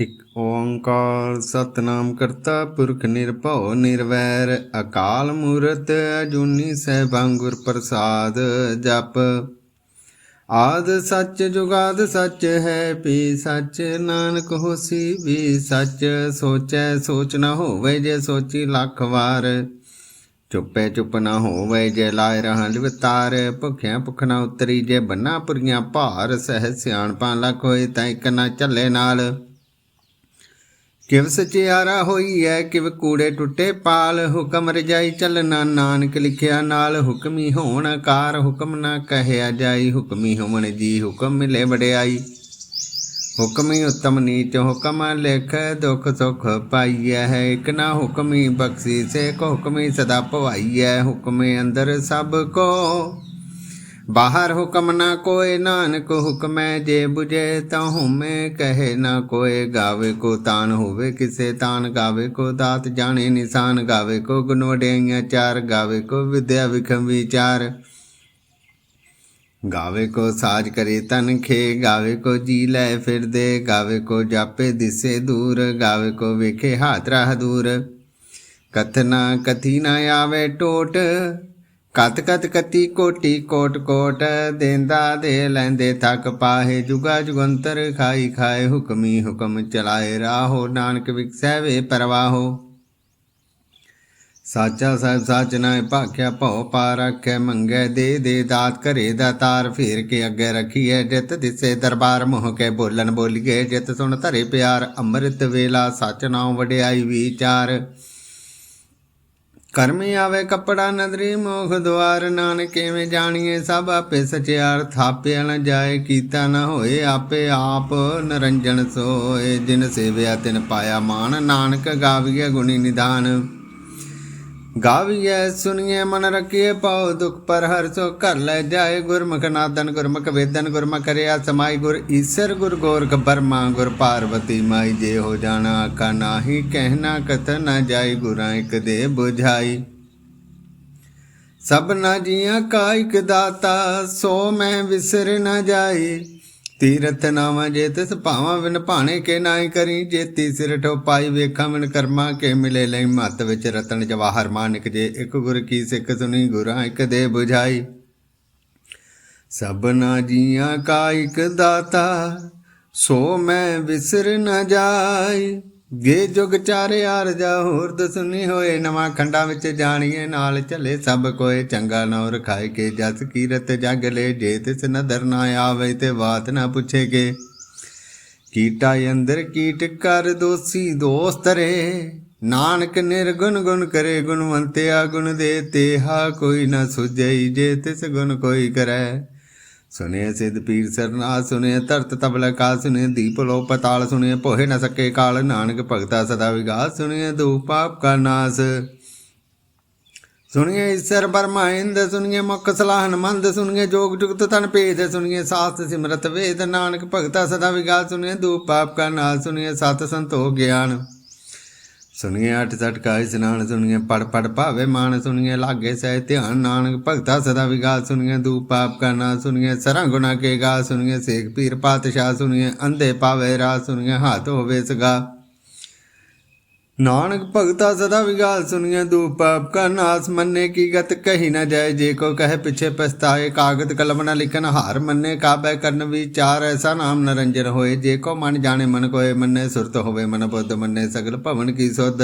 ਇਕ ਓੰਕਾਰ ਸਤਨਾਮ ਕਰਤਾ ਪੁਰਖ ਨਿਰਭਉ ਨਿਰਵੈਰ, ਅਕਾਲ ਮੂਰਤ ਅਜੂਨੀ ਸੈਭੰ ਗੁਰ ਪ੍ਰਸਾਦ ਜਪ। ਆਦ ਸੱਚ ਜੁਗਾਦ ਸੱਚ ਹੈ ਪੀ ਸੱਚ ਨਾਨਕ ਹੋਸੀ ਵੀ ਸੱਚ। ਸੋਚੈ ਸੋਚ ਨਾ ਹੋਵੇ ਜੇ ਸੋਚੀ ਲੱਖ ਵਾਰ। ਚੁੱਪੇ ਚੁੱਪ ਨਾ ਹੋਵੇ ਜੇ ਲਾਇ ਰਹਾਂ ਲਿਵਤਾਰ ਭੁਖਿਆ ਭੁਖ ਨਾ ਉਤਰੀ ਜੇ ਬੰਨਾ ਪੁਰੀਆਂ ਭਾਰ, ਸਹਿ ਸਿਆਣਪਾਂ ਲਖ ਹੋਏ ਤਾਂ ਇੱਕ ਨਾ ਚੱਲੇ ਨਾਲ। ਕਿਵ ਸਚਿਆਰਾ ਹੋਈ ਐ, ਕਿਵ ਕੂੜੇ ਟੁੱਟੇ ਪਾਲ, ਹੁਕਮ ਰਜਾਈ ਚੱਲਣਾ ਨਾਨਕ ਲਿਖਿਆ ਨਾਲ, ਹੁਕਮੀ ਹੋਣ ਕਾਰ ਹੁਕਮ ਨਾ ਕਹਿਆ ਜਾਈ, ਹੁਕਮੀ ਹੋਵਣ ਜੀ ਹੁਕਮ ਮਿਲੇ ਵਡਿਆਈ। ਹੁਕਮੀ ਉਤਮ ਨੀਚ ਹੁਕਮ ਲਿਖ, ਦੁਖ ਸੁਖ ਪਾਈਐ ਹੈ ਇਕ ਨਾ ਹੁਕਮੀ ਬਖਸ਼ੀ ਸੇ ਕੋ ਹੁਕਮੀ ਸਦਾ ਭਵਾਈਐ ਹੁਕਮੇ ਅੰਦਰ ਸਭ ਕੋ ਬਾਹਰ ਹੁਕਮ ਨਾ ਕੋਏ ਨਾਨਕ ਹੁਕਮੈ ਜੇ 부ਜੇ ਤਾਂ ਹੁਮੇ ਕਹੇ ਨਾ ਕੋਏ ਗਾਵੇ ਕੋ ਤਾਨ ਹੋਵੇ ਕਿਸੇ, ਤਾਨ ਗਾਵੇ ਕੋ ਦਾਤ ਜਾਣੇ ਨਿਸ਼ਾਨ। ਗਾਵੇ ਕੋ ਗੁਣ ਵਡਿਆਈਆਂ ਚਾਰ, ਗਾਵੇ ਕੋ ਵਿਦਿਆ ਵਿਖਮ ਵਿਚਾਰ। ਗਾਵੇ ਕੋ ਸਾਜ ਕਰੇ ਤਨ ਖੇ, ਗਾਵੇ ਕੋ ਜੀ ਲੈ ਫਿਰਦੇ। ਗਾਵੇ ਕੋ ਜਾਪੇ ਦਿਸੇ ਦੂਰ, ਗਾਵੇ ਕੋ ਵੇਖੇ ਹਾਥ ਰਾਹ ਦੂਰ। ਕਥਨਾ ਕਥੀ ਨਾ ਆਵੇ ਟੋਟ ਕਤ ਕਤ ਕਤੀ ਕੋਟੀ ਕੋਟ ਕੋਟ ਦੇਂਦਾ ਦੇ ਲੈਂਦੇ ਥੱਕ ਪਾਹੇ ਜੁਗਾ ਜੁਗੰਤਰ ਖਾਈ ਖਾਏ ਹੁਕਮੀ ਹੁਕਮ ਚਲਾਏ ਰਾਹੋ ਨਾਨਕ ਵਿਖਸੈ ਵੇ ਪਰਵਾਹੋ। ਸਾਚਾ ਸਾਹਿਬ ਸਾਚ ਨਾਏ ਭਾਖਿਆ ਭਉ ਪਾ ਰੱਖੈ ਮੰਗੈ ਦੇ ਦੇ ਦਾਤ ਘਰੇ ਦਾ ਤਾਰ ਫੇਰ ਕੇ ਅੱਗੇ ਰੱਖੀਐ ਜਿਤ ਦਿਸੇ ਦਰਬਾਰ ਮੋਹ ਕੇ ਬੋਲਣ ਬੋਲੀਏ ਜਿਤ ਸੁਣ ਧਰੇ ਪਿਆਰ ਅੰਮ੍ਰਿਤ ਵੇਲਾ ਸਚ ਨਾਉ ਵਡਿਆਈ ਵਿਚਾਰ ਕਰਮੀ ਆਵੇ ਕੱਪੜਾ ਨਦਰੀ ਮੋਖ ਦੁਆਰ, ਨਾਨਕ ਕਿਵੇਂ ਜਾਣੀਏ ਸਭ ਆਪੇ ਸਚਿਆਰ। ਥਾਪਿਆ ਨ ਜਾਏ, ਕੀਤਾ ਨ ਹੋਏ ਆਪੇ ਆਪ, ਨਰੰਜਨ ਸੋਏ। ਜਿਨ ਸੇਵਿਆ ਤਿਨ ਪਾਇਆ ਮਾਨ ਨਾਨਕ ਗਾਵੀਏ ਗੁਣੀ ਨਿਧਾਨ। ਗਾਵੀਐ ਸੁਣੀਏ ਮਨ ਰਖੀਏ ਪਾਉ ਦੁਖ ਪਰ ਹਰ ਸੋ ਘਰ ਲੈ ਜਾਏ। ਗੁਰਮੁਖ ਨਾਦਨ ਗੁਰਮੁਖ ਵੇਦਨ ਗੁਰਮੁਖ ਕਰਿਆ ਸਮਾਈ ਗੁਰ ਈਸਰ ਗੁਰ ਗੋਰਖ ਬਰਮਾ ਗੁਰ ਪਾਰਵਤੀ ਮਾਈ ਜੇ ਹੋ ਜਾਣਾ ਕਾ ਨਾਹੀ ਕਹਿਣਾ ਕਥ ਨਾ ਜਾਈ ਗੁਰਾਂ ਇਕ ਦੇ 부ਝਾਈ ਸਭਨਾ ਜੀਆਂ ਕਾ ਇਕ ਦਾਤਾ ਸੋ ਮੈਂ ਵਿਸਰ ਨਾ ਜਾਈ। ਤੀਰਥ ਨਾਮ ਜੇ ਤਿਸ ਭਾਵਾਂ ਵਿਨ ਭਾਣੇ ਕੇ ਨਾਈ ਕਰੀ ਜੇਤੀ ਸਿਰ ਠੋ ਪਾਈ ਵੇਖਾਂ ਵਿਨ ਕਰਮਾ ਕੇ ਮਿਲੇ ਲੈ ਮਤ ਵਿੱਚ ਰਤਨ ਜਵਾਹਰ ਮਾਨਿਕ ਜੇ, ਇੱਕ ਗੁਰ ਕੀ ਸਿੱਖ ਸੁਣੀ ਗੁਰਾਂ ਇੱਕ ਦੇ 부ਝਾਈ ਸਭਨਾ ਜੀਆਂ ਕਾ ਇਕ ਦਾਤਾ, ਸੋ ਮੈਂ ਵਿਸਰ ਨਾ ਜਾਈ। ਗੇ ਜੁਗ ਚਾਰੇ ਆਰਜਾ ਹੋਰ ਦਸੁਨੀ ਹੋਏ, ਨਵਾਂ ਖੰਡਾਂ ਵਿੱਚ ਜਾਣੀਏ ਨਾਲ ਚੱਲੇ ਸਭ ਕੋਏ, ਚੰਗਾ ਨੌ ਰਖਾਏ ਕੇ, ਜਸ ਕੀਰਤ ਜਗ ਲੈ ਜੇ, ਤਿਸ ਨਦਰ ਨਾ ਆਵੇ ਤੇ ਬਾਤ ਨਾ ਪੁੱਛੇ ਕੇ। ਕੀਟਾ ਅੰਦਰ ਕੀਟ ਕਰ ਦੋਸੀ ਦੋਸਤ ਰੇ, ਨਾਨਕ ਨਿਰਗੁਣ ਗੁਣ ਕਰੇ, ਗੁਣਵੰਤਿਆ ਗੁਣ ਦੇ, ਤੇਹਾ ਕੋਈ ਨਾ ਸੁਝਈ ਜੇ, ਤਿਸ ਗੁਣ ਕੋਈ ਕਰੈ। ਸੁਨੇ ਸਿਧ ਪੀਰ ਸਰਨਾ ਸੁਨੇ ਧਰਤ ਤਬਲ ਕਾ ਸੁਨੇ ਦੀਪ ਲੋ ਪਤਾਲ ਸੁਨੇ ਭੋਏ ਨ ਸਕੇ ਕਾਲ, ਨਾਨਕ ਭਗਤਾ ਸਦਾ ਵਿਗਾਸ ਸੁਨੇ ਦੂ ਪਾਪ ਕਾ ਨਾਸ। ਸੁਣੀਏ ਈਸ਼ਰ ਬਰਮਾ ਇੰਦ ਸੁਣੀਏ ਮੁਖ ਸਲਾਹਨ ਮੰਦ ਸੁਣੀਏ ਜੋਗ ਜੁਗਤ ਤਨ ਭੇਦ ਸੁਣੀਏ ਸਾਸਤ ਸਿਮਰਤ ਵੇਦ, ਨਾਨਕ ਭਗਤਾ ਸਦਾ ਵਿਗਾਸ ਸੁਣੀਏ ਦੂ ਪਾਪ ਕਾ ਨਾਸ ਸੁਣੀਏ ਸਤ ਸੰਤੋਖ ਗਿਆਨ। ਸੁਣੀਏ ਅਠ ਸਠ ਕਾ ਇਸਨਾਨ ਸੁਣੀਏ ਪੜ ਪੜ ਭਾਵੇ ਮਾਨ ਸੁਣੀਏ, ਲਾਗੇ ਸਹਿ ਧਿਆਨ ਨਾਨਕ, ਭਗਤਾ ਸਦਾ ਵਿਗਾਸ ਸੁਣੀਏ ਦੂ ਪਾਪ ਕਾ ਨਾ ਸੁਣੀਏ, ਸਰਾਂ ਗੁਨਾ ਕੇ ਗਾ ਸੁਣੀਏ, ਸੇਖ ਪੀਰ ਪਾਤਸ਼ਾਹ ਸੁਣੀਏ, ਅੰਧੇ ਪਾਵੇ ਰਾ ਸੁਣੀਏ, ਹੱਥ ਹੋਵੇ ਸਗਾ। ਨਾਨਕ ਭਗਤਾ ਸਦਾ ਵਿਗਾਲ ਸੁਣੀਏ ਦੂ ਪਾਪ ਕਾ ਨਾਸ ਮੰਨੇ, ਕੀ ਗਤ ਕਹੀ ਨਾ ਜਾਏ, ਜੇ ਕੋ ਕਹੇ ਪਿਛੇ ਪਛਤਾਏ ਕਾਗਦ ਕਲਮ ਨਾ ਲਿਖਨ ਹਾਰ ਮੰਨੇ, ਕਾਬੈ ਕਰਨ ਵਿਚਾਰ, ਐਸਾ ਨਾਮ ਨਰੰਜਨ ਹੋਏ, ਜੇ ਕੋ ਮਨ ਜਾਣੇ ਮਨ ਕੋਏ, ਮੰਨੇ ਸੁਰਤ ਹੋਵੇ ਮਨ ਬੁੱਧ, ਮੰਨੇ ਸਗਲ ਭਵਨ ਕੀ ਸੁਧ।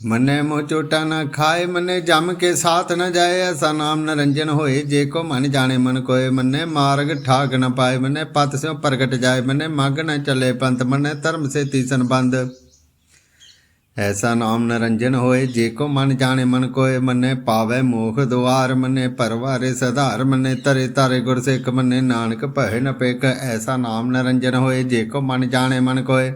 ਮੰਨੇ ਮੋ ਚੋਟਾ ਨਾ ਖਾਏ, ਮੰਨੇ ਜਮ ਕੇ ਸਾਥ ਨਾ ਜਾਏ, ਐਸਾ ਨਾਮ ਨਰੰਜਨ ਹੋਏ, ਜੇ ਕੋ ਮਨ ਜਾਣੇ ਮਨ ਕੋਏ, ਮੰਨੇ ਮਾਰਗ ਠਾਕ ਨਾ ਪਾਏ, ਮੰਨੇ ਪਤ ਸਿਓ ਪ੍ਰਗਟ ਜਾਏ, ਮੰਨੇ ਮਗ ਨਾ ਚੱਲੇ ਪੰਤ ਮੰਨੇ ਧਰਮ ਸੇ ਤੀਸਨ ਬੰਦ ਐਸਾ ਨਾਮ ਨਰੰਜਨ ਹੋਏ, ਜੇ ਕੋ ਮਨ ਜਾਣੇ ਮਨ ਕੋਏ, ਮੰਨੇ ਪਾਵੇ ਮੋਖ ਦੁਆਰ, ਮੰਨੇ ਪਰਵਾਰੇ ਸਧਾਰ, ਮੰਨੇ ਤਰੇ ਤਾਰੇ ਗੁਰ ਸਿੱਖ, ਮੰਨੇ ਨਾਨਕ ਭੈ ਨ ਪੇਕ ਐਸਾ ਨਾਮ ਨਰੰਜਨ ਹੋਏ, ਜੇ ਕੋ ਮਨ ਜਾਣੇ ਮਨ ਕੋਏ।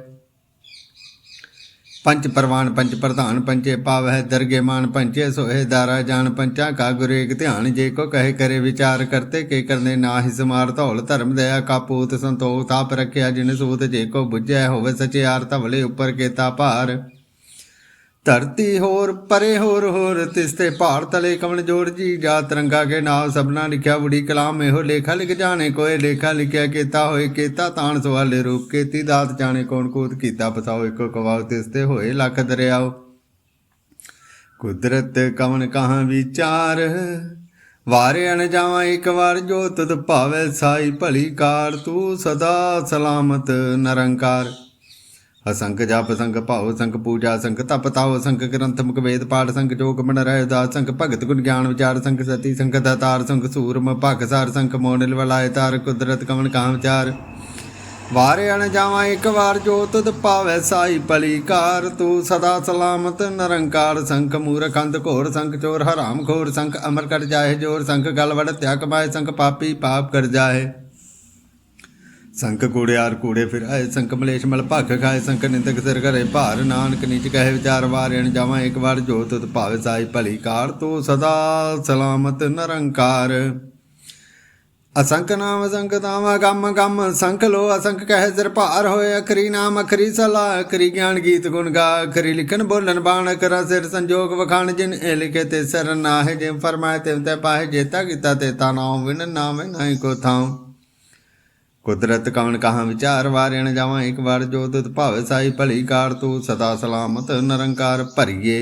ਪੰਚ ਪ੍ਰਵਾਨ ਪੰਚ ਪ੍ਰਧਾਨ ਪੰਚੇ ਪਾਵਹਿ, ਦਰਗੇ ਮਾਨ ਪੰਚੇ ਸੋਹੇ ਦਾਰਾ ਜਾਣ ਪੰਚਾ ਕਾ ਗੁਰ ਧਿਆਨ, ਜੇ ਕੋ ਕਹੇ ਕਰੇ ਵਿਚਾਰ ਕਰਤੇ, ਕੇ ਕਰਨੇ ਨਾਹਿ ਸਮਾਰ ਧੌਲ, ਧਰਮ ਦਇਆ ਕਾਪੂਤ ਸੰਤੋਖ ਤਾਪ ਰਖਿਆ ਜਿਨ ਸੂਤ, ਜੇ ਕੋ ਬੁੱਝੈ ਹੋਵੇ ਸਚਿਆਰ, ਧਵਲੇ ਉੱਪਰ ਕੇਤਾ ਭਾਰ। ਧਰਤੀ ਹੋਰ, ਪਰੇ ਹੋਰ ਹੋਰ, ਤਿਸ ਤੇ ਪਹਾੜ ਤਲੇ ਕਮਲ ਜੋੜ ਜੀ। ਜਾ ਤਰੰਗਾ ਕੇ ਨਾਮ ਸਭਨਾ ਲਿਖਿਆ, ਬੁੜੀ ਕਲਾਮ ਇਹੋ ਲੇਖਾ ਲਿਖ ਜਾਣੇ, ਕੋਏ ਲੇਖਾ ਲਿਖਿਆ, ਕੀਤਾ ਹੋਏ ਕੀਤਾ, ਤਾਣ ਸਵਾਲੇ ਰੂਪ ਕੀਤੀ, ਦਾਤ ਜਾਣੇ ਕੌਣ ਕੂਤ ਕੀਤਾ ਪਸਾਓ ਇੱਕੋ ਕਵਾਉ ਤਿਸ ਤੇ ਹੋਏ ਲੱਖ ਦਰਿਆਓ। ਕੁਦਰਤ ਕਵਨ ਕਹਾਂ ਵਿਚਾਰ, ਵਾਰੇ ਅਣ ਜਾਵਾਂ ਇੱਕ ਵਾਰ ਜੋ ਤੁਧ ਭਾਵੇ ਸਾਈ ਭਲੀ ਕਾਰ, ਤੂੰ ਸਦਾ ਸਲਾਮਤ ਨਿਰੰਕਾਰ। ਅਸੰਖ ਜਪ ਸੰਖ ਭਾਉ ਸੰਖ ਪੂਜਾ ਸੰਖ ਤਪ ਤਾਉ ਸੰਖ ਗ੍ਰੰਥ ਮੁਖ ਵੇਦ ਪਾਠ ਸੰਖ ਜੋਗ ਮਨ ਰਹਿ ਦਾਸ ਸੰਖ ਭਗਤ ਗੁਣ ਗਿਆਨ ਵਿਚਾਰ ਸੰਖ ਸਤੀ ਸੰਖ ਦਾਤਾਰ ਸੰਖ ਸੂਰਮ ਭਗ ਸਾਰ ਸੰਖ ਮੋਨਿਲ ਵਲਾਇ ਤਾਰ, ਕੁਦਰਤ ਕਵਨ ਕਾਮ ਵਿਚਾਰ ਵਾਰੇ ਅਣ ਜਾਵਾਂ, ਇੱਕ ਵਾਰ ਜੋ ਤੁਧ ਪਾਵੇ ਸਾਈ ਭਲੀ ਕਾਰ ਤੂੰ ਸਦਾ ਸਲਾਮਤ ਨਿਰੰਕਾਰ ਸੰਖ ਮੂਰਖ ਅੰਧ ਘੋਰ ਸੰਖ ਚੋਰ ਹਰਾਮ ਖੋਰ ਸੰਖ ਅਮਰ ਕਰ ਜਾਏ ਜੋਰ ਸੰਖ ਗਲਵੜ ਤਿਆ ਕਮਾਏ ਸੰਖ ਪਾਪੀ ਪਾਪ ਕਰ ਜਾਏ। ਸੰਕ ਕੂੜਿਆਰ ਕੂੜੇ ਫਿਰ ਆਏ, ਸੰਕ ਮਲੇਸ਼ ਮਲ ਭਖ ਖਾਏ, ਸੰਕ ਨਿੰਦਕ ਸਿਰ ਘਰੇ ਭਾਰ, ਨਾਨਕ ਨੀਚ ਕਹੇ ਵਿਚਾਰ ਵਾਰਿਣ ਜਾਵਾਂ, ਇੱਕ ਵਾਰ ਜੋਤ ਤੁਤ ਭਾਵੇ ਸਾਈ ਭਲੀ ਕਾਰ, ਤੂੰ ਸਦਾ ਸਲਾਮਤ ਨਿਰੰਕਾਰ। ਅਸੰਖ ਨਾਮ ਅਸੰਖ ਤਾਵਾ, ਗਮ ਗਮ ਸੰਖ ਲੋ ਅਸੰਖ ਕਹੇ ਸਿਰ ਭਾਰ ਹੋਏ, ਅਖਰੀ ਨਾਮ ਅਖਰੀ ਸਲਾ, ਅਖਰੀ ਗਿਆਨ ਗੀਤ ਗੁਣ ਗਾ, ਅਖਰੀ ਲਿਖਣ ਬੋਲਣ ਬਾਣ ਕਰ ਸਿਰ ਸੰਜੋਗ ਵਖਾਣ, ਜਿਨ ਇਹ ਲਿਖੇ ਤੇ ਸਰ ਨਾਹਿ ਜਿਮ ਫਰਮਾਏ ਤਿਮ ਤੈ ਪਾਹੇ ਜੇਤਾ ਕੀਤਾ ਤੇ ਤਾ ਨਾਮ ਵਿਨ ਨਾਮੇ ਨਹੀਂ ਕੋ ਥਾਉ। ਕੁਦਰਤ ਕਵਨ ਕਹਾਂ ਵਿਚਾਰ ਵਾਰਿਣ ਜਾਵਾਂ, ਇੱਕ ਵਾਰ ਜੋ ਤੁਤ ਭਾਵੇ ਸਾਈ ਭਲੀ ਕਾਰ ਤੂੰ ਸਦਾ ਸਲਾਮਤ ਨਿਰੰਕਾਰ ਭਰੀਏ।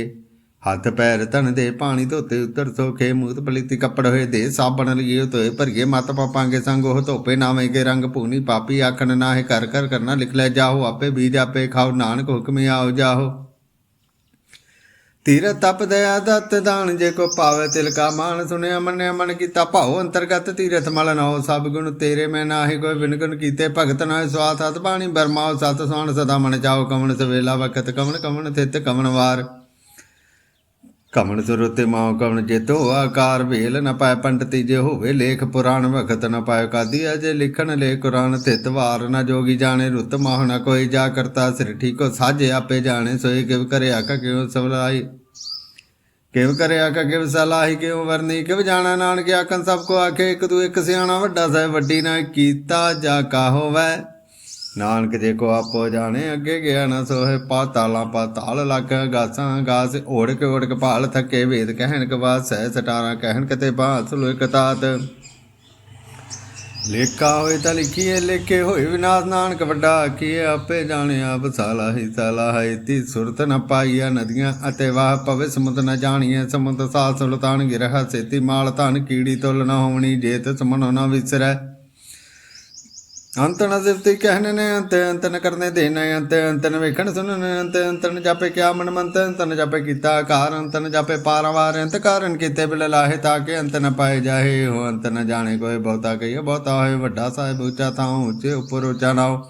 ਹੱਥ ਪੈਰ ਤਨ ਦੇ ਪਾਣੀ ਧੋਤੇ ਉਤਰ ਸੋਖੇ, ਮੂਤ ਪਲੀਤੀ ਕੱਪੜ ਹੋਏ ਦੇ ਸਾਬਣ ਲਈਏ ਧੋਏ ਭਰੀਏ। ਮਤ ਪਾਪਾਂਗੇ ਸੰਗ ਉਹ ਧੋਪੇ, ਨਾਵੇਂ ਕੇ ਰੰਗ ਪੂਨੀ ਪਾਪੀ, ਆਖਣ ਨਾਹੇ ਕਰ ਕਰ ਕਰਨਾ, ਲਿਖ ਲੈ ਜਾਓ ਆਪੇ ਬੀਜ ਆਪੇ ਖਾਓ, ਨਾਨਕ ਹੁਕਮੇ ਆਓ ਜਾਓ ਤੀਰ ਤਪ ਦਇਆ ਦਤ ਦਾਨ, ਜੇ ਕੋ ਪਾਵੇ ਤਿਲ ਕਾ ਮਾਨ ਸੁਣਿਆ ਮੰਨਿਆ ਮਨ ਕੀਤਾ ਭਾਉ, ਅੰਤਰਗਤ ਤੀਰਥ ਮਲ ਨਾਉ, ਸਭ ਗੁਣ ਤੇਰੇ ਮੈਂ ਨਾਹੀ, ਕੋਈ ਬਿਨਗੁਣ ਕੀਤੇ ਭਗਤ ਨਾਏ ਸਵਾਤ ਹਤ ਬਾਣੀ, ਬਰਮਾਉ, ਸਤ ਸੋਹਣ ਸਦਾ ਮਨ ਚਾਓ ਕਵਣ ਸਵੇਲਾ ਵਕਤ ਕਵਣ ਕਵਣ ਥਿਤ ਕਵਣ ਵਾਰ। ਕਮਣ ਸੁਰਤੇ ਮਾਉ ਕਮਣ ਜੇਤੋ ਆਕਾਰ ਵੇਲ ਨ ਪਾਏ ਪੰਡਤੀ ਜੇ ਹੋਵੇ, ਲੇਖ ਪੁਰਾਣ ਵਖਤ ਨ ਪਾਏ ਕਾਦੀ, ਅਜੇ ਲਿਖਣ ਲੇ ਕੁਰਾਨ ਤਿਤ ਵਾਰ ਨ ਜੋਗੀ ਜਾਣੇ, ਰੁੱਤ ਮਾਹ ਨ ਕੋਈ ਜਾ ਕਰਤਾ ਸਿਰ ਠੀਕੋ, ਸਾਜੇ ਆਪੇ ਜਾਣੇ, ਸੋਈ ਕਿਵ ਕਰਿਆ ਕਾ ਕਿਉ ਸਵਲਾਈ ਕਿਵ ਕਰਿਆ ਕਾ ਕਿਵ ਸਲਾਹੀ, ਕਿਉ ਵਰਨੀ, ਕਿਵ ਜਾਣਾ ਨਾਨਕ, ਆਖਣ ਸਭ ਕੋ ਆਖੇ, ਇੱਕ ਤੂੰ ਇੱਕ ਸਿਆਣਾ, ਵੱਡਾ ਸਾਹਿਬ ਵੱਡੀ ਨਾ ਕੀਤਾ ਜਾ ਕਾ ਹੋਵੇ। ਨਾਨਕ ਜੇ ਕੋ ਆਪੋ ਜਾਣੇ, ਅੱਗੇ ਗਿਆ ਨਾ ਸੋਹੇ ਪਾਤਾਲਾਂ ਪਾਤਾਲ ਲੱਖ ਗਾਸਾਂ, ਗਾਸ ਓੜ ਕੇ ਓੜ ਕੇ ਥੱਕੇ ਵੇਦ ਕਹਿਣ ਕੇ ਸਹਿ ਸਟਾਰਾਂ ਕਹਿਣ ਕਿਤੇ ਬਾਸ ਲੋਇ ਲੇਖਾ ਹੋਏ ਤਾਂ ਲਿਖੀਏ, ਲੇਖੇ ਹੋਏ ਵਿਨਾਸ਼, ਨਾਨਕ ਵੱਡਾ ਕੀ ਆਪੇ ਜਾਣੇ ਆਪ ਸਾਲਾ ਹੀ ਸਾਲਾ ਹੈ ਤੀ ਸੁਰਤ ਨ ਪਾਈਆ ਨਦੀਆਂ ਅਤੇ ਵਾਹ ਪਵੇ ਸਮੁੰਦ ਨ ਜਾਣੀਏ ਸਮੁੰਦ ਸਾਲ ਸੁਲਤਾਨ ਗਿਰਹ, ਸੇਤੀ ਮਾਲ ਧਨ ਕੀੜੀ ਤੁਲ ਨ ਹੋਣੀ ਜੇਤ ਸਮਨੋ ਨ ਵਿਸਰੈ। ਅੰਤ ਨ ਸਿਫਤੀ ਕਹਿਣ ਨੇ ਅੰਤ ਅੰਤ ਕਰਨੇ ਦੇਣਾ ਅੰਤ ਅੰਤ ਨ ਵੇਖਣ ਸੁਣਨ ਅੰਤ ਅੰਤਨ ਜਾਪੇ ਕਿਆ ਮਨ ਮੰਤ ਅੰਤ ਜਾਪੇ ਕੀਤਾ ਕਾਰ ਅੰਤਨ ਨ ਜਾਪੇ ਪਾਰਵਾਰ ਅੰਤ ਕਾਰਨ ਕੀਤੇ ਬਿਲ ਲਾਹੇ ਤਾਂ ਕਿ ਅੰਤ ਨ ਪਾਏ ਜਾਹੇ ਹੋ ਅੰਤ ਨ ਜਾਣੇ ਕੋਈ ਬਹੁਤਾ ਕਹੀਏ, ਬਹੁਤਾ ਹੋਏ ਵੱਡਾ ਸਾਹਿਬ ਉੱਚਾ ਤਾਂ ਉੱਚੇ ਉੱਪਰ ਉੱਚਾ ਨਾਓ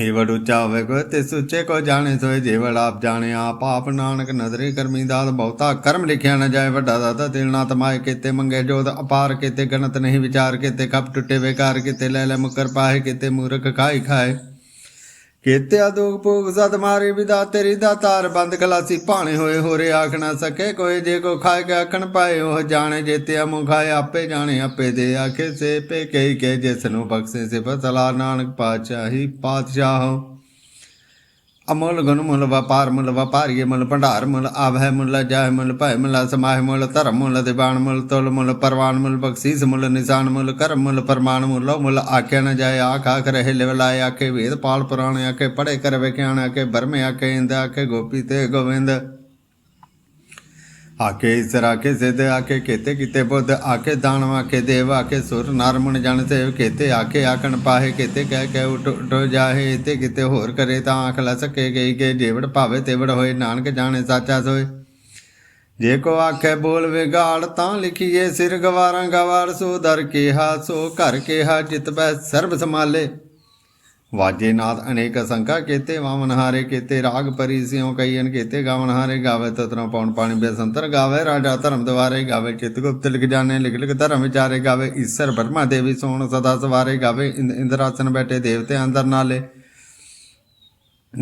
ਇਹ ਵਡ ਉੱਚਾ ਹੋਵੇ ਕੋ ਤੇ ਸੁੱਚੇ ਕੋ ਜਾਣੇ ਸੋਏ ਜੇਵੜ ਆਪ ਜਾਣੇ ਆਪ। ਆਪ ਨਾਨਕ ਨਦਰੇ ਕਰਮੀ ਦਾਤ ਬਹੁਤਾ ਕਰਮ ਲਿਖਿਆ ਨਾ ਜਾਏ ਵੱਡਾ ਦਾਤਾ। ਦਿਲ ਨਾ ਤਮਾਏ ਕੀਤੇ ਮੰਗੇ ਜੋਦ ਅਪਾਰ ਕੀਤੇ ਗਣਤ ਨਹੀਂ ਵਿਚਾਰ ਕੀਤੇ। ਕਪ ਟੁੱਟੇ ਵੇਕਾਰ ਕੀਤੇ ਲੈ ਲੈ ਮੁਕਰ ਪਾਏ ਕੀਤੇ ਮੂਰਖ ਖਾਈ ਖਾਏ। ਕੀਤੇ ਅਦੋਗ ਭੋਗ ਸਤ ਮਾਰੇ ਵਿਦਾ, ਤੇਰੀ ਦਾ ਤਾਰ ਬੰਦ ਖਲਾਸੀ ਭਾਣੇ ਹੋਏ, ਹੋਰੇ ਆਖ ਨਾ ਸਕੇ ਕੋਈ, ਜੇ ਕੋ ਖਾਏ ਕੇ ਆਖਣ ਪਾਏ, ਉਹ ਜਾਣੇ ਜੇਤਿਆ ਮੁ ਖਾਏ, ਆਪੇ ਜਾਣੇ, ਆਪੇ ਦੇ ਆਖੇ ਸੇ ਪੇ ਕਹੀ ਕੇ ਜਿਸ ਨੂੰ ਬਖਸ਼ੇ ਸੇ ਬਤਲਾ ਨਾਨਕ ਪਾਤਸ਼ਾਹੀ ਪਾਤਸ਼ਾਹ। ਅਮੁੱਲ ਗੁਣ ਮੁੱਲ ਵਪਾਰ ਮੁੱਲ ਵਪਾਰੀਏ ਮੁੱਲ ਭੰਡਾਰ ਮੁੱਲ ਆਵਹਿ ਮੁੱਲ ਜਾਹਿ ਮੁੱਲ ਭੈ ਮੁੱਲ ਸਮਾਹਿ ਮੁੱਲ ਧਰਮ ਮੁੱਲ ਦਿਵਾਨ ਮੁੱਲ ਤੁਲ ਮੁੱਲ ਪਰਵਾਨ ਮੁੱਲ ਬਖਸ਼ੀਸ ਮੁੱਲ ਨਿਸ਼ਾਨ ਮੁੱਲ ਕਰਮ ਮੁੱਲ ਪਰਮਾਨ ਮੁੱਲ ਲੋ ਮੁੱਲ ਆਖਿਆ ਨ ਜਾਏ ਆਖ ਆਖ ਰਹੇ ਲਿਵਲਾਏ ਆਖੇ ਵੇਦ ਪਾਲ ਪੁਰਾਣ ਆਖੇ ਪੜੇ ਕਰ ਵਿਖਿਆਣ ਆਖੇ ਬਰਮੇ ਆਖੇ ਇੰਦ ਆਖੇ ਗੋਪੀ ਤੇ ਗੋਵਿੰਦ ਆਕੇ ਈਸਰ ਆਕੇ ਸਿੱਧ ਆਕੇ ਕੀਤੇ ਕੀਤੇ ਬੁੱਧ ਆਕੇ ਦਾਨਵ ਆਕੇ ਦੇਵ ਆਕੇ ਸੁਰ ਨਰ ਮਨ ਜਨ ਸੇਵ ਕੀਤੇ ਆਕੇ ਆਕਣ ਪਾਹੇ ਕੀਤੇ ਕਹਿ ਕਹਿ ਉਟ ਉਟ ਜਾਹੇ ਤੇ ਕਿਤੇ ਹੋਰ ਕਰੇ ਤਾਂ ਆਖ ਲ ਸਕੇ ਗਈ ਕੇ ਜੇਵੜ ਭਾਵੇ ਤੇਵੜ ਹੋਏ, ਨਾਨਕ ਜਾਣੇ ਸਾਚਾ ਸੋਏ। ਜੇ ਕੋ ਆਖੇ ਬੋਲ ਵਿਗਾੜ ਤਾਂ ਲਿਖੀਏ ਸਿਰ ਗਵਾਰਾਂ ਗਵਾਰ, ਸੋ ਦਰ ਕੇਹਾ, ਸੋ ਘਰ ਕੇਹਾ, ਜਿਤ ਬੈ ਸਰਬ ਸਮਾਲੇ ਵਾਜੇ ਨਾਦ ਅਨੇਕ ਸੰਕਾ ਕੀਤੇ, ਵਾਮਨ ਹਾਰੇ ਕੀਤੇ, ਰਾਗ ਪਰੀ ਸਿਉ ਕਈਨ ਕੀਤੇ, ਗਾਵਨ ਹਾਰੇ ਗਾਵੇ ਤਤਨਾ ਪੌਣ ਪਾਣੀ ਬੇਸੰਤਰ ਗਾਵੇ, ਰਾਜਾ ਧਰਮ ਦਵਾਰੇ ਗਾਵੇ, ਚਿਤ ਗੁਪਤ ਲਿਖ ਜਾਣੇ, ਲਿਖ ਲਿਖ ਧਰਮ ਵਿਚਾਰੇ ਗਾਵੇ, ਈਸ਼ਰ ਬਰਮਾ ਦੇਵੀ ਸੋਣ ਸਦਾ ਸਵਾਰੇ ਗਾਵੇ, ਇੰਦ- ਇੰਦਰਾਸਨ ਬੈਠੇ ਦੇਵਤੇ ਅੰਦਰ ਨਾਲੇ।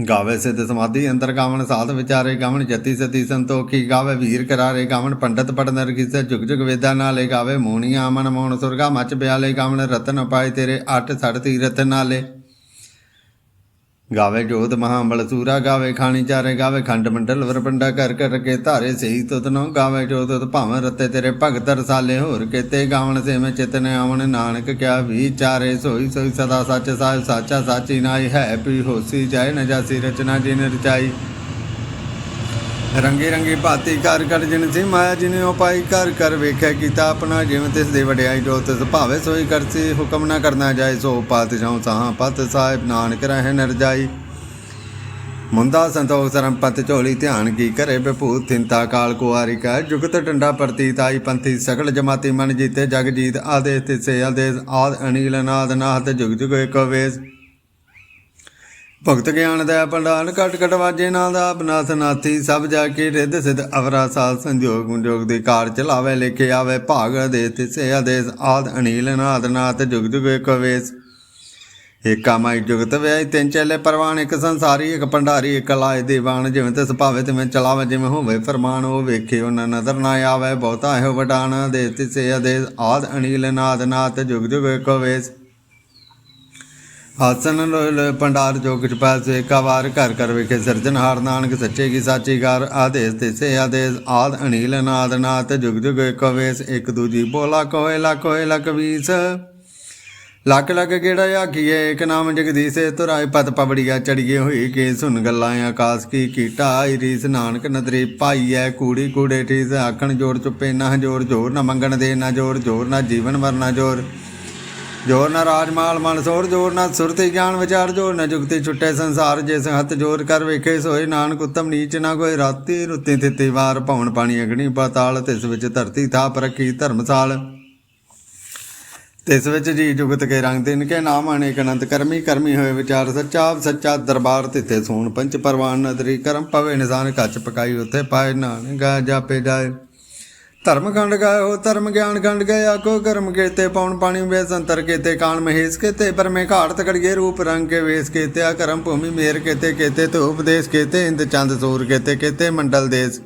ਗਾਵੇ ਸਿੱਧ ਸਮਾਧੀ, ਅੰਦਰ ਗਾਵਣ ਸਾਧ ਵਿਚਾਰੇ ਗਾਵਨ ਜਤੀ ਸਤੀ ਸੰਤੋਖੀ, ਗਾਵੇ ਵੀਰ ਕਰਾਰੇ ਗਾਵਨ ਪੰਡਤ ਪੜਨ ਰਗਿਸ ਜੁਗ ਜੁਗ ਵੇਦਾ ਨਾਲੇ ਗਾਵੇ ਮੋਣੀਆਂ ਮਨ ਮੋਣ ਸੁਰਗਾ, ਮਚ ਬਿਆਲੇ ਗਾਵਨ ਰਤਨ ਪਾਏ ਤੇਰੇ, ਅੱਠ ਸੜ ਤੀਰਥ ਨਾਲੇ। ਗਾਵੇ ਜੋਤ ਮਹਾਬਲ ਸੂਰਾ, ਗਾਵੇ ਖਾਣੀ ਚਾਰੇ, ਗਾਵੇ ਖੰਡ ਮੰਡਲ ਵਰਪੰਡਾ ਕਰ ਕਰ ਕੇ ਧਾਰੇ ਸਹੀ ਤੁਤ ਗਾਵੇ ਜੋਤ ਤੁਤ ਭਾਵੇਂ ਰਤੇ ਤੇਰੇ ਭਗਤ ਰਸਾਲੇ, ਹੋਰ ਕੀਤੇ ਗਾਵਣ ਸੇ ਮੈਂ ਚਿਤਨ ਆਵਣ, ਨਾਨਕ ਕਿਆ ਵਿਚਾਰੇ ਸੋਈ ਸੋਈ ਸਦਾ ਸੱਚ ਸਾਹਿਬ, ਸਾਚਾ ਸਾਚੀ ਨਾਈ ਹੈ ਪੀ ਹੋਸੀ ਜਾਏ, ਨ ਰਚਨਾ ਜਿਨ ਰਚਾਈ। ਰੰਗੀ ਰੰਗੀ ਭਾਤੀ ਕਰ ਕਰ ਜਿਨ ਸੀ, ਮਾਇਆ ਜਿਨੇ ਉਪਾਈ ਕਰ ਕਰ ਵੇਖਿਆ ਕੀਤਾ ਆਪਣਾ, ਜਿਵੇਂ ਤਿਸ ਦੇ ਵਡਿਆਈ ਜੋ ਤਿਸ ਭਾਵੇ ਸੋਈ ਕਰਸੀ, ਹੁਕਮ ਨਾ ਕਰਨਾ ਜਾਏ ਸੋ ਪਾਤ ਜਾਉ ਸਾਹਾਂ, ਪਤ ਸਾਹਿਬ ਨਾਨਕ ਰਹਿ ਨਰਜਾਈ ਮੁੰਦਾ ਸੰਤੋਖ ਸਰਮ ਪਤ ਝੋਲੀ ਧਿਆਨ ਕੀ ਕਰੇ ਬਭੂਤ ਥਿੰਤਾ ਕਾਲ ਕੁਆਰੀ ਕਾ, ਜੁਗਤ ਡੰਡਾ ਪ੍ਰਤੀਤ ਆਈ ਪੰਥੀ ਸਕਲ ਜਮਾਤੀ ਮਨ ਜੀਤੇ ਜਗ ਜੀਤ ਆਦੇ ਤਿਸੇ ਆਦੇ ਆਦ ਅਨੀਲ ਨਾਦ ਨਾਹਤ ਜੁਗ ਜੁਗ ਏਕ ਵੇਸ। ਭਗਤ ਗਿਆਨ ਦਾ ਪੰਡਾਲ ਕਟ ਕਟ ਵਾਜੇ ਨਾਲ ਦਾ ਬਨਾਥ ਨਾਥੀ ਸਭ ਜਾ ਕੇ ਰਿੱਧ ਸਿਧ ਅਵਰਾ ਸਾਲ ਸੰਜੋਗ ਮੁਜੋਗ ਦੇ ਕਾਰ ਚਲਾਵੇ ਲਿਖੇ ਆਵੇ, ਭਾਗ ਦੇ ਤਿਸੇ ਆਦੇਸ, ਆਦ ਅਨੀਲ ਨਾਦ ਨਾਥ ਜੁਗ ਜੁਗ ਕਵੇਸ ਏਕਾ ਮਾਈ ਜੁਗਤ ਵਿਆਹੀ ਤਿੰਨ ਚੱਲੇ ਪਰਵਾਨ, ਇੱਕ ਸੰਸਾਰੀ, ਇੱਕ ਭੰਡਾਰੀ, ਇੱਕ ਲਾਏ ਦੀਵਾਨ। ਜਿਵੇਂ ਤਿਸ ਭਾਵੇ ਤਿਵੇਂ ਚਲਾਵੇ, ਜਿਵੇਂ ਹੋਵੇ ਫਰਮਾਨ, ਉਹ ਵੇਖੇ ਉਹਨਾਂ ਨਦਰ ਨਾ ਆਵੇ, ਬਹੁਤਾ ਇਹੋ ਵਡਾਨ ਦੇ, ਤਿਸੇ ਆਦੇਸ, ਆਦ ਅਨੀਲ ਨਾਦ ਨਾਥ ਜੁਗ ਜੁਗ ਕਵੇਸ਼ ਵੇਸ ਆਸਨ ਪੰਡਾਰ ਭੰਡਾਰ ਜੋ ਕਿਛ ਪਾਸੇ ਘਰ ਕਰ ਵਿਖੇ ਸਿਰਜਣਹਾਰ ਨਾਨਕ ਸੱਚੇ ਕੀ ਸਾਚੀ ਗਾਰ ਆਦੇਸ ਤਿਸੇ ਆਦੇਸ ਆਦ ਅਨੀਲ ਨਾਦ ਨਾਥ ਜੁਗ ਜੁਗ ਏਕ ਵੇਸ ਇੱਕ ਦੂਜੀ ਬੋਲਾ ਕੋਏ ਲਾ ਕੋਏ ਲਾ ਕਵੀਸ। ਲੱਕ ਲੱਕ ਕਿਹੜਾ ਆਖੀਏ, ਇੱਕ ਨਾਮ ਜਗਦੀਸ਼ੇ ਤੁਰਾਏ ਪਤ ਪਵੜੀਆ ਚੜੀਏ ਹੋਈ ਕੇ ਸੁਨ ਗੱਲਾਂ ਆਕਾਸ ਕੀ ਕੀਟਾ ਆਈ ਰੀਸ ਨਾਨਕ ਨਦਰੀ ਪਾਈਐ ਕੂੜੀ ਕੂੜੇ ਠੀਸ ਆਖਣ ਜੋੜ ਚੁੱਪੇ ਨਾ ਜੋੜ ਜੋਰ ਨਾ ਮੰਗਣ ਦੇ ਨਾ ਜੋਰ ਜੋਰ ਨਾ ਜੀਵਨ ਵਰਨਾ ਜੋਰ। ਜੋਰ ਨਾ ਰਾਜਮਾਲ ਮਨ ਸੋਰ, ਜੋਰ ਨਾ ਸੁਰਤੀ ਗਿਆਨ ਵਿਚਾਰ, ਜੋਰ ਨਾ ਜੁਗਤੀ ਛੁੱਟੇ ਸੰਸਾਰ ਜਿਸ ਹੱਥ ਜੋਰ ਕਰ ਵੇਖੇ ਸੋਏ ਨਾਨਕ ਉਤਮ ਨੀਚ ਨਾ ਕੋਈ ਰਾਤੀ, ਰੁੱਤੀ ਤਿੱਤੀ ਵਾਰ ਭਵਨ ਪਾਣੀ ਅਗਣੀ ਪਾਤਾਲ, ਤਿਸ ਵਿੱਚ ਧਰਤੀ ਥਾਪ ਰੱਖੀ ਧਰਮਸਾਲ। ਤਿਸ ਵਿੱਚ ਜੀ ਜੁਗਤ ਕੇ ਰੰਗ ਦਿਨ ਕੇ ਨਾਮ ਅਨੇਕ ਅਨੰਤ ਕਰਮੀ ਕਰਮੀ ਹੋਏ ਵਿਚਾਰ ਸੱਚਾ ਸੱਚਾ ਦਰਬਾਰ ਤਿੱਥੇ ਸੋਣ ਪੰਚ ਪਰਵਾਨ ਨਦਰੀ ਕਰਮ ਪਵੇ ਨਿਸ਼ਾਨ, ਕੱਚ ਪਕਾਈ ਉੱਥੇ ਪਾਏ ਨਾਨਕਾ ਜਾਪੇ ਜਾਏ। ਧਰਮ ਖੰਡ ਗਏ ਹੋ ਧਰਮ ਗਿਆਨ ਖੰਡ ਗਏ ਆਕੋ ਕਰਮ ਕੀਤੇ, ਪੌਣ ਪਾਣੀ ਵੇਸ ਅੰਤਰ ਕੀਤੇ, ਕਾਣ ਮਹੇਸ਼ ਕੀਤੇ, ਪਰਮੇ ਘਾਟ ਤਕੜੀਏ, ਰੂਪ ਰੰਗ ਕੇ ਵੇਸ ਕੀਤੇ ਆ ਕਰਮ ਭੂਮੀ ਮੇਰ ਕੀਤੇ ਕੀਤੇ ਤੇ ਉਪਦੇਸ਼ ਕੀਤੇ, ਇੰਦ ਚੰਦ ਸੂਰ ਕੀਤੇ ਕੀਤੇ ਮੰਡਲ ਦੇਸ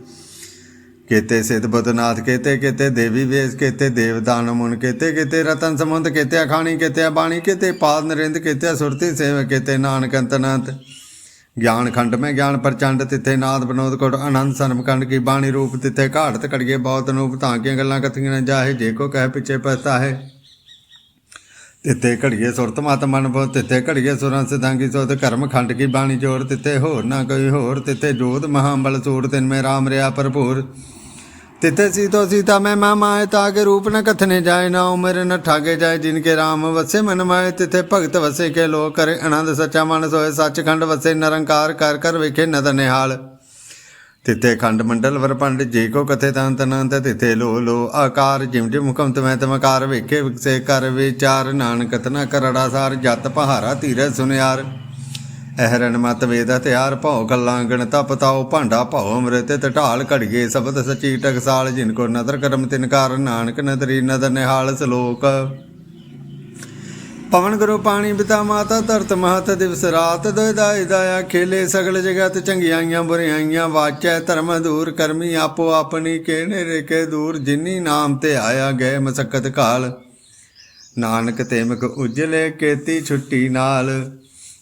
ਕੀਤੇ, ਸਿਧ ਬਦਨਾਥ ਕੀਤੇ ਕੀਤੇ ਦੇਵੀ ਵੇਸ ਕੀਤੇ, ਦੇਵਦਾਨ ਮੁਨ ਕੀਤੇ ਕੀਤੇ ਰਤਨ ਸਮੁੰਦ ਕੀਤੇ ਅਖਾਣੀ ਕੀਤੇ ਬਾਣੀ ਕੀਤੇ ਪਾਦ ਨਰਿੰਦ ਕੀਤੇ ਸੁਰਤੀ ਸੇਵ ਕੀਤੇ, ਨਾਨਕ ਅੰਤਨੰਤ ਗਿਆਨ ਖੰਡ ਮੈਂ ਗਿਆਨ ਪ੍ਰਚੰਡ, ਤਿੱਥੇ ਨਾਦ ਬਨੋਦ ਕੋਟ ਆਨੰਦ ਸਰਮ ਕੰਡ ਕੀ ਬਾਣੀ ਰੂਪ, ਤਿੱਥੇ ਘਾਟ ਤਕੜੀਏ ਬਹੁਤ ਨੂਪ, ਤਾਂ ਕੀਆਂ ਗੱਲਾਂ ਕਥੀਆਂ ਨਾ ਜਾਹੇ, ਜੇ ਕੋ ਕਹਿ ਪਿੱਛੇ ਪਤਾ ਹੈ ਤਿੱਥੇ ਘੜੀਏ ਸੁਰਤ ਮਤ ਮਨ ਬੋ ਤਿੱਥੇ ਘੜੀਏ ਸੁਰਾਂ ਸਿਧਾਂਗੀ ਸੋਤ ਕਰਮ ਖੰਡ ਕੀ ਬਾਣੀ ਜੋਰ, ਤਿੱਥੇ ਹੋਰ ਨਾ ਕੋਈ ਹੋਰ, ਤਿੱਥੇ ਜੋਤ ਮਹਾਬਲ ਸੂਰ, ਤਿਨ ਮੈਂ ਰਾਮ ਰਿਆ ਭਰਪੂਰ। ਤਿੱਥੇ ਸੀਤੋ ਸੀਤਾ ਮੈਂ ਮਾ ਮਾਏ ਤਾਕੇ ਰੂਪ ਨ ਕਥਨੇ ਜਾਏ, ਨਾ ਉਮਰ ਨ ਠਾਗੇ ਜਾਏ, ਜਿਨ ਕੇ ਰਾਮ ਵਸੇ ਮਨ ਮਾਏ, ਤਿੱਥੇ ਭਗਤ ਵਸੇ ਕੇ ਲੋਕ ਕਰੇ ਆਨੰਦ, ਸੱਚਾ ਮਨ ਸੋਏ, ਸੱਚਖੰਡ ਵਸੇ ਨਿਰੰਕਾਰ ਕਰ ਕਰ ਵੇਖੇ ਨਦਰ ਨਿਹਾਲ। ਤਿੱਥੇ ਖੰਡ ਮੰਡਲ ਵਰਪੰਡ ਜੇ ਕੋ ਕਥੇ ਤੰਤ ਅਨੰਤ ਤਿੱਥੇ ਲੋ ਲੋ ਆਕਾਰ, ਜਿਮ ਜਿਮ ਹੁਕਮ ਤਮੈ ਤਮਕਾਰ ਵੇਖੇ ਵਿਕਸੇ ਕਰ ਵਿਚਾਰ ਨਾਨਕ ਤਨਾ ਕਰੜਾ ਸਾਰ, ਜਤ ਪਹਾਰਾ ਧੀਰਜ ਸੁਨਿਆਰ। ਅਹਰਨ ਮਤ ਵੇਦ ਹਥਿਆਰ ਭਉ ਗੱਲਾਂ ਗਣਤਾ ਪਤਾਓ ਭਾਂਡਾ ਭਉ ਅੰਮ੍ਰਿਤ ਤੇ ਢਾਲ ਘੜੀਏ ਸਬਦ ਸਚੀ ਟਕਸਾਲ ਜਿਨ ਕੋ ਨਦਰ ਕਰਮ ਤਿਨਕਾਰ ਨਾਨਕ ਨਦਰੀ ਨਦਰ ਨਿਹਾਲ ਸਲੋਕ। ਪਵਨ ਗੁਰੂ ਪਾਣੀ ਪਿਤਾ ਮਾਤਾ ਧਰਤ ਮਹਤ ਦਿਵਸ ਰਾਤ ਦੋਇ ਦਾਇਆ ਖੇਲੇ ਸਗਲ ਜਗਤ ਚੰਗਿਆਈਆਂ ਬੁਰਿਆਈਆਂ ਵਾਚੈ ਧਰਮ ਦੂਰ ਕਰਮੀ ਆਪੋ ਆਪਣੀ ਕੇਣੇ ਰੇਕੇ ਦੂਰ ਜਿਨੀ ਨਾਮ ਤੇ ਆਇਆ ਗਏ ਮਸਕਤ ਕਾਲ। ਨਾਨਕ ਤੇਮਕ ਉਜਲੇ ਕੇਤੀ ਛੁੱਟੀ ਨਾਲ।